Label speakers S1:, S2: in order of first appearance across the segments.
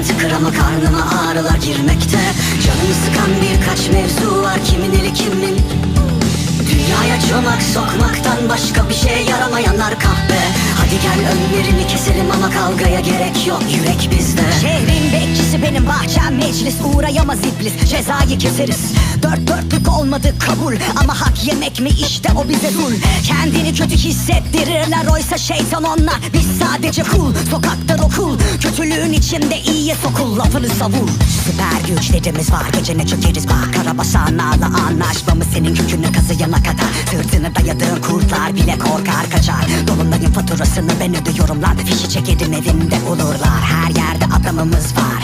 S1: Ama karnıma ağrılar girmekte. Canımı sıkan birkaç mevzu var kimin eli kimin? Dünyaya çomak sokmaktan başka bir şey yaramayanlar kahpe. Hadi gel önlerini keselim ama kavgaya gerek yok yürek bizde.
S2: Şehrin bekçisi benim bahçem meclis Uğrayamaz iblis. Cezayı keseriz. Dört dörtlük olmadı kabul. Ama hak yemek mi? İşte o bize rul Kendini kötü hissettirirler. Oysa şeytan onlar. Biz sadece kul. Sokakta okul. Kötülüğün içinde iyiye sokul. Lafını savur Süper güçlerimiz var. Gecene çökeriz bak Karabasan anlaşmamız senin kökünü kazıyana kadar. Sırtını dayadığın kurtlar bile korkar kaçar. Dolunayın faturasını ben ödüyorum lan. Fişi çekerim evinde olurlar. Her yerde adamımız var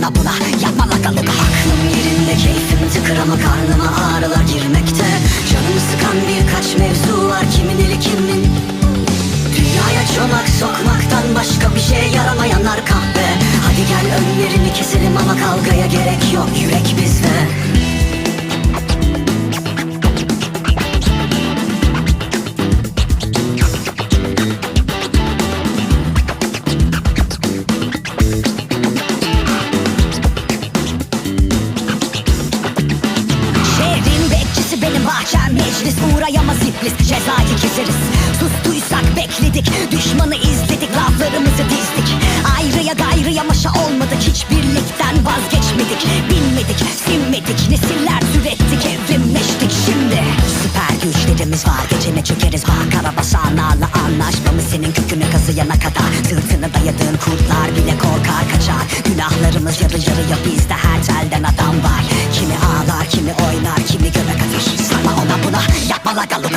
S2: ona buna. Yapma lakalık
S1: Aklım yerinde. Keyfim tıkır ama karnıma ağrılar girmekte. Canımı sıkan birkaç mevzu var kimin eli kimin? Dünyaya çomak sokmaktan başka bir şey yaramayanlar kahpe Hadi gel önlerini keselim ama kavgaya gerek yok yürek bizde
S2: iblis Cezayı keseriz. Sustuysak bekledik Düşmanı izledik Laflarımızı dizdik. Ayrıya gayrıya maşa olmadık Hiçbirlikten vazgeçmedik. Bilmedik, sinmedik Nesiller türettik, evrimleştik Şimdi. Süper güçlerimiz var Gecene çökeriz. Bak arabasağlarla Anlaşmamız senin kökünü kazıyana kadar. Sırtını dayadığın kurtlar bile korkar kaçar. Günahlarımız yarı yarıya bizde her telden adam var. Kimi ağlar, kimi oynar, kimi göbek atar Sana ona buna yapma la lagalı